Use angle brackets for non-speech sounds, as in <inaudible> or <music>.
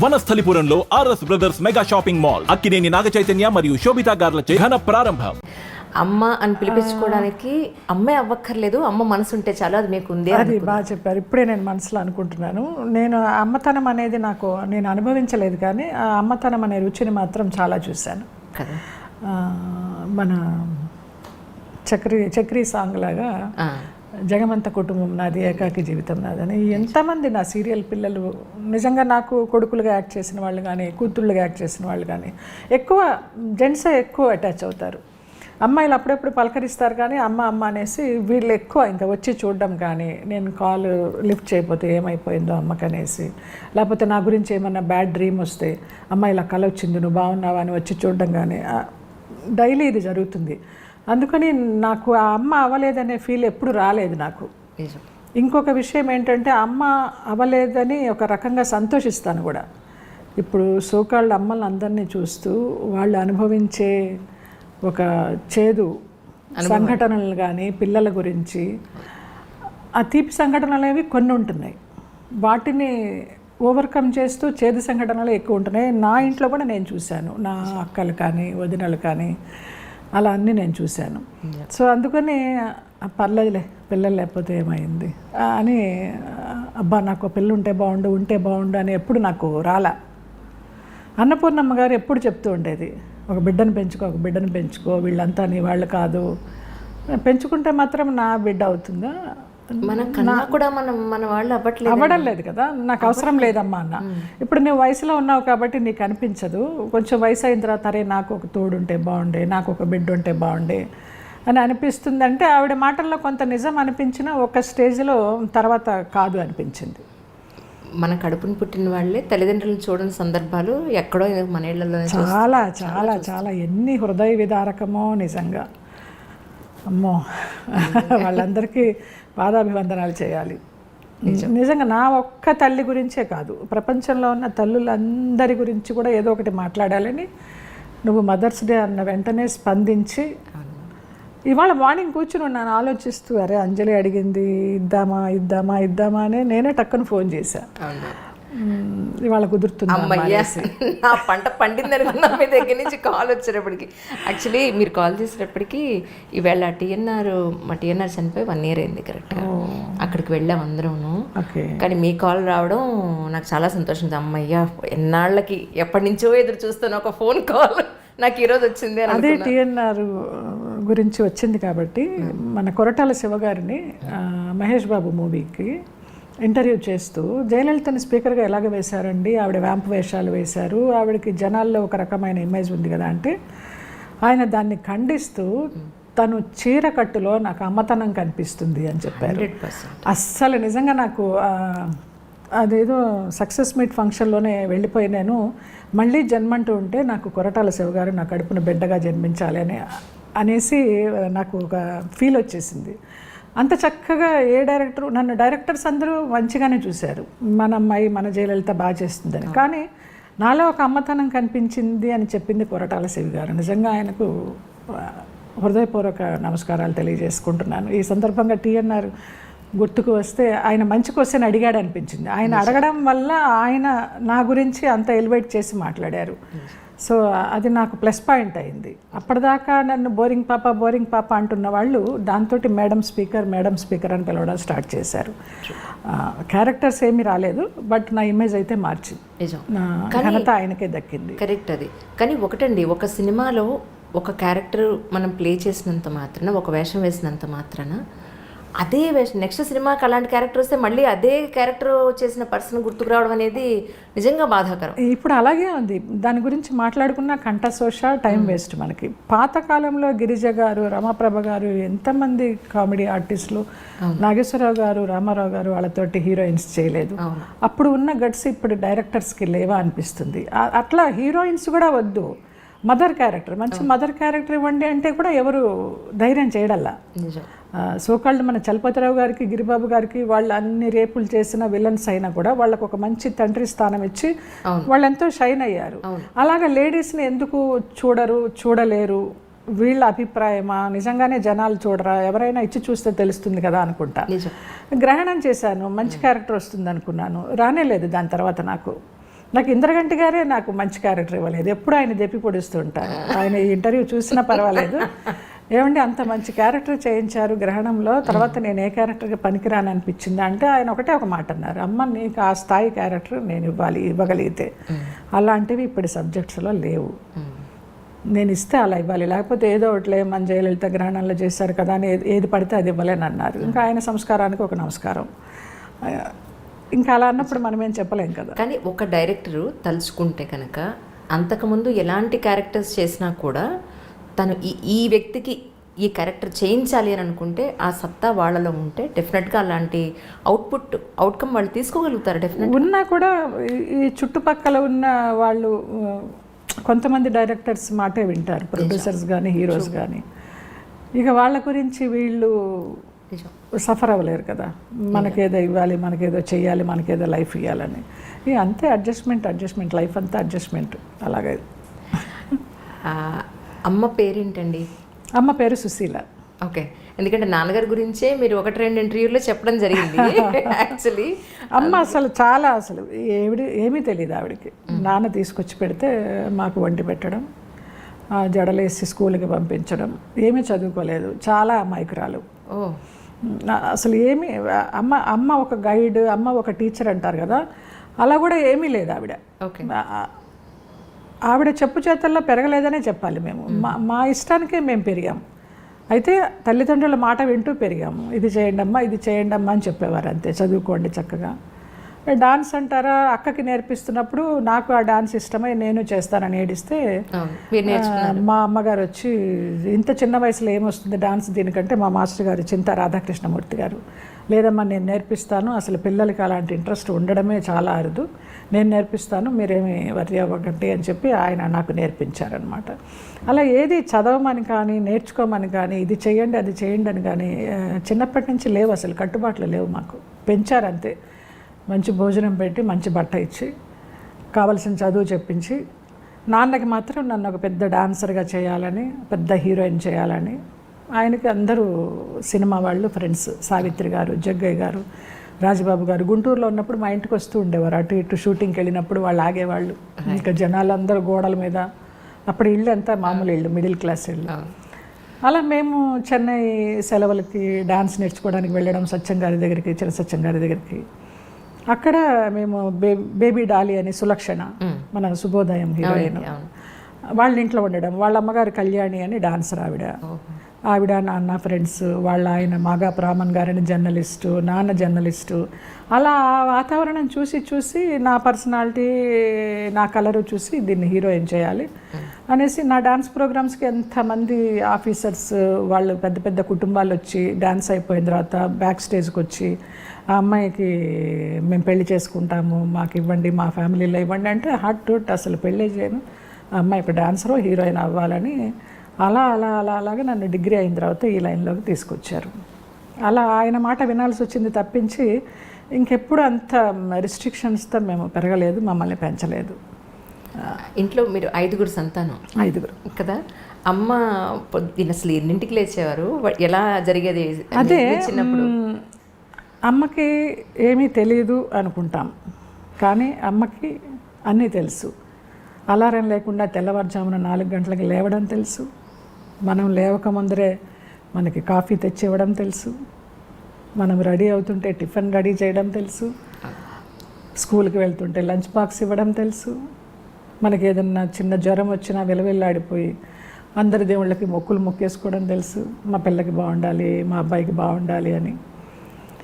వనస్థలిపురంలో RS brothers mega shopping mall Akkineni Naga Chaitanya మరియు శోభితా గార్లచే ఘన ప్రారంభం. అమ్మ అని పిలిపించుకోవడానికి అమ్మే అవ్వక్కర్లేదు అమ్మ మనసు ఉంటే చాలు అది మీకు ఉంది అది బాగా చెప్పారు. ఇప్పుడే నేను మనసులో అనుకుంటున్నాను. నేను అమ్మతనం అనేది నాకు నేను అనుభవించలేదు కానీ ఆ అమ్మతనం అనే రుచిని మాత్రం చాలా చూశాను. కదా. మన చక్రి చక్రీ సాంగ్ లాగా ఆ, జగమంత కుటుంబం నాది ఏకాకి జీవితం నాదని. ఎంతమంది నా సీరియల్ పిల్లలు నిజంగా నాకు కొడుకులుగా యాక్ట్ చేసిన వాళ్ళు కానీ కూతుళ్ళుగా యాక్ట్ చేసిన వాళ్ళు కానీ ఎక్కువ జెంట్సే ఎక్కువ అటాచ్ అవుతారు. అమ్మాయిలు అప్పుడప్పుడు పలకరిస్తారు కానీ అమ్మ అమ్మ అనేసి వీళ్ళు ఎక్కువ ఇంకా వచ్చి చూడడం కానీ నేను కాల్ లిఫ్ట్ చేయకపోతే ఏమైపోయిందో అమ్మకనేసి లేకపోతే నా గురించి ఏమన్నా బ్యాడ్ డ్రీమ్ వస్తే అమ్మ ఇలా కల వచ్చింది నువ్వు బాగున్నావా అని వచ్చి చూడడం కానీ డైలీ ఇది జరుగుతుంది. అందుకని నాకు ఆ అమ్మ అవ్వలేదనే ఫీల్ ఎప్పుడు రాలేదు నాకు. ఇంకొక విషయం ఏంటంటే అమ్మ అవ్వలేదని ఒక రకంగా సంతోషిస్తాను కూడా. ఇప్పుడు సోకాళ్ళ అమ్మల్ని అందరినీ చూస్తూ వాళ్ళు అనుభవించే ఒక చేదు సంఘటనలు కానీ పిల్లల గురించి ఆ తీపి సంఘటనలు అనేవి కొన్ని ఉంటున్నాయి. వాటిని ఓవర్కమ్ చేస్తూ చేదు సంఘటనలు ఎక్కువ ఉంటున్నాయి. నా ఇంట్లో కూడా నేను చూశాను. నా అక్కలు కానీ వదినలు కానీ అలా అన్నీ నేను చూశాను. సో అందుకని పర్లేదులే పిల్లలు లేకపోతే ఏమైంది? అని అబ్బా నాకు ఒక పిల్ల ఉంటే బాగుండు ఉంటే బాగుండు అని ఎప్పుడు నాకు రాలా. అన్నపూర్ణమ్మ గారు ఎప్పుడు చెప్తూ ఉండేది ఒక బిడ్డను పెంచుకో ఒక బిడ్డను పెంచుకో వీళ్ళంతా నీ వాళ్ళు కాదు. పెంచుకుంటే మాత్రం నా బిడ్డ అవుతుందా? మన కన్నా కూడా మనం మన వాళ్ళు అవ్వట్లేదు అవ్వడం లేదు కదా. నాకు అవసరం లేదమ్మా అన్న. ఇప్పుడు నువ్వు వయసులో ఉన్నావు కాబట్టి నీకు అనిపించదు. కొంచెం వయసు అయిన తర్వాత అరే నాకు ఒక తోడు ఉంటే బాగుండే నాకు ఒక బిడ్డ ఉంటే బాగుండే అని అనిపిస్తుంది అంటే ఆవిడ మాటల్లో కొంత నిజం అనిపించినా ఒక స్టేజ్లో తర్వాత కాదు అనిపించింది. మన కడుపుని పుట్టిన వాళ్ళే తల్లిదండ్రులను చూడని సందర్భాలు ఎక్కడో మన ఇళ్ళలోనే చాలా చాలా చాలా ఎన్ని హృదయ విదారకమో నిజంగా. అమ్మో. వాళ్ళందరికీ పాదాభివందనాలు చేయాలి. నిజంగా నా ఒక్క తల్లి గురించే కాదు. ప్రపంచంలో ఉన్న తల్లులందరి గురించి కూడా ఏదో ఒకటి మాట్లాడాలని నువ్వు మదర్స్ డే అన్న వెంటనే స్పందించి ఇవాళ మార్నింగ్ కూర్చుని ఉన్నాను ఆలోచిస్తూ అరే అంజలి అడిగింది ఇద్దామా ఇద్దామా ఇద్దామా అని నేనే టక్కున ఫోన్ చేశాను ఇవాళ కుదురుతుంది అమ్మయ్యా నా పంట పండింది అనుకున్నా మీ దగ్గర నుంచి కాల్ వచ్చేటప్పటికి. యాక్చువల్లీ మీరు కాల్ చేసేటప్పటికి ఈవేళ టీఎన్ఆర్ మా టీఎన్ఆర్ చనిపోయి వన్ ఇయర్ అయింది కరెక్ట్గా అక్కడికి వెళ్ళాం అందరూను. కానీ మీ కాల్ రావడం నాకు చాలా సంతోషం. అమ్మయ్యా ఎన్నాళ్ళకి ఎప్పటి నుంచో ఎదురు చూస్తాను ఒక ఫోన్ కాల్ నాకు ఈరోజు వచ్చింది అదే టిఎన్ఆర్ గురించి వచ్చింది కాబట్టి మన కొరటాల శివగారిని మహేష్ బాబు మూవీకి ఇంటర్వ్యూ చేస్తూ జయలలితని స్పీకర్గా ఎలాగ వేశారండి? ఆవిడ వ్యాంప్ వేషాలు వేశారు. ఆవిడకి జనాల్లో ఒక రకమైన ఇమేజ్ ఉంది కదా అంటే ఆయన దాన్ని ఖండిస్తూ తను చీర కట్టులో నాకు అమ్మతనం కనిపిస్తుంది అని చెప్పారు. అస్సలు నిజంగా నాకు అదేదో సక్సెస్ మీట్ ఫంక్షన్లోనే వెళ్ళిపోయి నేను మళ్ళీ జన్మంటూ ఉంటే నాకు కొరటాల శివ గారు నా కడుపున బిడ్డగా జన్మించాలి అని అనేసి నాకు ఒక ఫీల్ వచ్చేసింది. అంత చక్కగా ఏ డైరెక్టర్ నన్ను డైరెక్టర్స్ అందరూ మంచిగానే చూశారు. మన అమ్మాయి మన జయలలిత బాగా చేస్తుందని. కానీ నాలో ఒక అమ్మతనం కనిపించింది అని చెప్పింది కొరటాల శివ గారు. నిజంగా ఆయనకు హృదయపూర్వక నమస్కారాలు తెలియజేసుకుంటున్నాను. ఈ సందర్భంగా టీఎన్ఆర్ గుర్తుకు వస్తే ఆయన మంచి క్వశ్చన్ అడిగాడు అనిపించింది ఆయన అడగడం వల్ల ఆయన నా గురించి అంత ఎలివేట్ చేసి మాట్లాడారు. సో అది నాకు ప్లస్ పాయింట్ అయింది. అప్పటిదాకా నన్ను బోరింగ్ పాప బోరింగ్ పాప అంటున్న వాళ్ళు దాంతో మేడం స్పీకర్ మేడం స్పీకర్ అని పిలవడం స్టార్ట్ చేశారు. క్యారెక్టర్స్ ఏమీ రాలేదు బట్ నా ఇమేజ్ అయితే మార్చింది. ఘనత ఆయనకే దక్కింది. కరెక్ట్ అది. కానీ ఒకటండి ఒక సినిమాలో ఒక క్యారెక్టర్ మనం ప్లే చేసినంత మాత్రాన ఒక వేషం వేసినంత మాత్రాన అదే వేషం నెక్స్ట్ సినిమాకి అలాంటి క్యారెక్టర్ వస్తే మళ్ళీ అదే క్యారెక్టర్ చేసిన పర్సన్ గుర్తుకు రావడం అనేది నిజంగా బాధాకరం. ఇప్పుడు అలాగే ఉంది. దాని గురించి మాట్లాడుకున్న కంఠశోష టైం వేస్ట్ మనకి. పాతకాలంలో గిరిజ గారు రమాప్రభ గారు ఎంతమంది కామెడీ ఆర్టిస్టులు? నాగేశ్వరరావు గారు రామారావు గారు వాళ్ళతోటి హీరోయిన్స్ చేయలేదు. అప్పుడు ఉన్న గట్స్ ఇప్పుడు డైరెక్టర్స్కి లేవా అనిపిస్తుంది. అట్లా హీరోయిన్స్ కూడా వద్దు. Mother character. మంచి మదర్ క్యారెక్టర్ ఇవ్వండి అంటే కూడా ఎవరు ధైర్యం చేయడల్లా? సోకాళ్ళు మన చలపతిరావు గారికి గిరిబాబు గారికి వాళ్ళు అన్ని రేపులు చేసిన విలన్స్ అయినా కూడా వాళ్ళకు ఒక మంచి తండ్రి స్థానం ఇచ్చి వాళ్ళు ఎంతో షైన్ అయ్యారు. అలాగా లేడీస్ని ఎందుకు చూడరు చూడలేరు? వీళ్ళ అభిప్రాయమా? నిజంగానే జనాలు చూడరా? ఎవరైనా ఇచ్చి చూస్తే తెలుస్తుంది కదా అనుకుంటా. గ్రహణం చేశాను మంచి క్యారెక్టర్ వస్తుంది అనుకున్నాను రానే లేదు దాని తర్వాత నాకు. నాకు ఇంద్రగంటి గారే నాకు మంచి క్యారెక్టర్ ఇవ్వలేదు. ఎప్పుడు ఆయన దెప్పి పొడిస్తూ ఉంటారు. ఆయన ఇంటర్వ్యూ చూసినా పర్వాలేదు. ఏమండి అంత మంచి క్యారెక్టర్ చేయించారు గ్రహణంలో తర్వాత నేను ఏ క్యారెక్టర్గా పనికిరాని అనిపించింది అంటే ఆయన ఒకటే ఒక మాట అన్నారు. అమ్మ నీకు ఆ స్థాయి క్యారెక్టర్ నేను ఇవ్వాలి ఇవ్వగలిగితే. అలాంటివి ఇప్పుడు సబ్జెక్ట్స్లో లేవు. నేను ఇస్తే అలా ఇవ్వాలి. లేకపోతే ఏదో ఒకటిలే మన జయలలిత గ్రహణంలో చేశారు కదా అని ఏది- ఏది పడితే అది ఇవ్వలేనన్నారు. ఇంకా ఆయన సంస్కారానికి ఒక నమస్కారం. ఇంకా అలా అన్నప్పుడు మనం ఏం చెప్పలేం కదా. కానీ ఒక డైరెక్టరు తలుచుకుంటే కనుక అంతకుముందు ఎలాంటి క్యారెక్టర్స్ చేసినా కూడా తను ఈ ఈ వ్యక్తికి ఈ క్యారెక్టర్ చేయించాలి అని అనుకుంటే ఆ సత్తా వాళ్ళలో ఉంటే డెఫినెట్గా అలాంటి అవుట్పుట్ అవుట్కమ్ వాళ్ళు తీసుకోగలుగుతారు డెఫినెట్ ఉన్నా కూడా ఈ- చుట్టుపక్కల ఉన్న వాళ్ళు కొంతమంది డైరెక్టర్స్ మాటే వింటారు ప్రొడ్యూసర్స్ కానీ హీరోస్ కానీ ఇక వాళ్ళ గురించి వీళ్ళు సఫర్ అవ్వలేరు కదా. మనకేదో ఇవ్వాలి మనకేదో చెయ్యాలి మనకేదో లైఫ్ ఇవ్వాలని ఇక అంతే అడ్జస్ట్మెంట్ అడ్జస్ట్మెంట్ లైఫ్ అంతా అడ్జస్ట్మెంట్. అలాగే. అమ్మ పేరేంటండి? అమ్మ పేరు సుశీల. ఓకే. ఎందుకంటే నాన్నగారి గురించే మీరు ఒకటి రెండు ఇంటర్వ్యూలో చెప్పడం జరిగింది <laughs> యాక్చువల్లీ. అమ్మ అసలు చాలా అసలు ఏవిడి ఏమీ తెలియదు ఆవిడకి. నాన్న తీసుకొచ్చి పెడితే మాకు వండి పెట్టడం జడలేసి స్కూల్కి పంపించడం ఏమీ చదువుకోలేదు. చాలా అమాయకురాలు. ఓ. అసలు ఏమీ అమ్మ అమ్మ ఒక గైడ్ అమ్మ ఒక టీచర్ అంటారు కదా అలా కూడా ఏమీ లేదు ఆవిడ. ఓకే. ఆవిడ చెప్పు చేతల్లో పెరగలేదనే చెప్పాలి మేము. మా మా ఇష్టానికే మేము పెరిగాం. అయితే తల్లిదండ్రుల మాట వింటూ పెరిగాము. ఇది చేయండి అమ్మా ఇది చేయండి అమ్మా అని చెప్పేవారు అంతే చదువుకోండి చక్కగా. డాన్స్ అంటారా? అక్కకి నేర్పిస్తున్నప్పుడు నాకు ఆ డాన్స్ ఇష్టమై నేను చేస్తానని ఏడిస్తే మా అమ్మగారు వచ్చి ఇంత చిన్న వయసులో ఏమొస్తుంది డాన్స్ దీనికంటే? మా మాస్టర్ గారు చింత రాధాకృష్ణమూర్తి గారు. లేదమ్మా నేను నేర్పిస్తాను. అసలు పిల్లలకి అలాంటి ఇంట్రెస్ట్ ఉండడమే చాలా అరుదు. నేను నేర్పిస్తాను. మీరేమి వర్రి అవ్వకండి అని చెప్పి ఆయన నాకు నేర్పించారనమాట అలా ఏది చదవమని కానీ నేర్చుకోమని కానీ ఇది చేయండి అది చేయండి అని కానీ చిన్నప్పటి నుంచి లేవు అసలు. కట్టుబాట్లు లేవు మాకు. పెంచారంతే. మంచి భోజనం పెట్టి మంచి బట్ట ఇచ్చి కావలసిన చదువు చెప్పించి నాన్నకి మాత్రం నన్ను ఒక పెద్ద డాన్సర్గా చేయాలని పెద్ద హీరోయిన్ చేయాలని ఆయనకి అందరూ సినిమా వాళ్ళు ఫ్రెండ్స్ సావిత్రి గారు జగ్గయ్య గారు రాజబాబు గారు గుంటూరులో ఉన్నప్పుడు మా ఇంటికి వస్తూ ఉండేవారు. అటు ఇటు షూటింగ్కి వెళ్ళినప్పుడు వాళ్ళు ఆగేవాళ్ళు. ఇంకా జనాలు అందరూ గోడల మీద అప్పుడు ఇల్లు అంతా మామూలు ఇల్లు మిడిల్ క్లాస్ ఇల్లు అలా మేము చెన్నై సెలవులకి డాన్స్ నేర్చుకోవడానికి వెళ్ళడం సత్యం గారి దగ్గరికి చిన్న సత్యం గారి దగ్గరికి అక్కడ మేము బేబీ డాలి అని సులక్షణ మన శుభోదయం హీరోయిన్. వాళ్ళ ఇంట్లో ఉండడం వాళ్ళ అమ్మగారు కళ్యాణి అని డాన్సర్ ఆవిడ ఆవిడ నాన్న ఫ్రెండ్స్ వాళ్ళ ఆయన మాగా ప్రామన్ గారని జర్నలిస్టు నాన్న జర్నలిస్టు అలా ఆ వాతావరణం చూసి చూసి నా పర్సనాలిటీ నా కలరు చూసి దీన్ని హీరోయిన్ చేయాలి అనేసి నా డాన్స్ ప్రోగ్రామ్స్కి ఎంతమంది ఆఫీసర్స్ వాళ్ళు పెద్ద పెద్ద కుటుంబాలు వచ్చి డాన్స్ అయిపోయిన తర్వాత బ్యాక్ స్టేజ్కి వచ్చి ఆ అమ్మాయికి మేము పెళ్ళి చేసుకుంటాము మాకు ఇవ్వండి మా ఫ్యామిలీలో ఇవ్వండి అంటే హార్ట్ టు అసలు పెళ్ళే చేయను. ఆ అమ్మాయి ఇప్పుడు డాన్సరో హీరోయిన్ అవ్వాలని అలా అలా అలా అలాగా నన్ను డిగ్రీ అయిన తర్వాత ఈ లైన్లోకి తీసుకొచ్చారు. అలా ఆయన మాట వినాల్సి వచ్చింది తప్పించి ఇంకెప్పుడు అంత రిస్ట్రిక్షన్స్తో మేము పెరగలేదు మమ్మల్ని పెంచలేదు. ఇంట్లో మీరు ఐదుగురు సంతానం. ఐదుగురు. కదా? అమ్మ పొద్దున్న అసలు ఎన్నింటికి లేచేవారు? ఎలా జరిగేది? అదే చిన్నప్పుడు? అమ్మకి ఏమీ తెలియదు అనుకుంటాం. కానీ అమ్మకి అన్నీ తెలుసు. అలారం లేకుండా తెల్లవారుజామున నాలుగు గంటలకి లేవడం తెలుసు. మనం లేవక ముందరే మనకి కాఫీ తెచ్చి ఇవ్వడం తెలుసు. మనం రెడీ అవుతుంటే టిఫిన్ రెడీ చేయడం తెలుసు. స్కూల్కి వెళ్తుంటే లంచ్ బాక్స్ ఇవ్వడం తెలుసు. మనకి ఏదన్నా చిన్న జ్వరం వచ్చినా విలవిల్లాడిపోయి అందరి దేవుళ్ళకి మొక్కులు మొక్కేసుకోవడం తెలుసు. మా పిల్లకి బాగుండాలి మా అబ్బాయికి బాగుండాలి అని.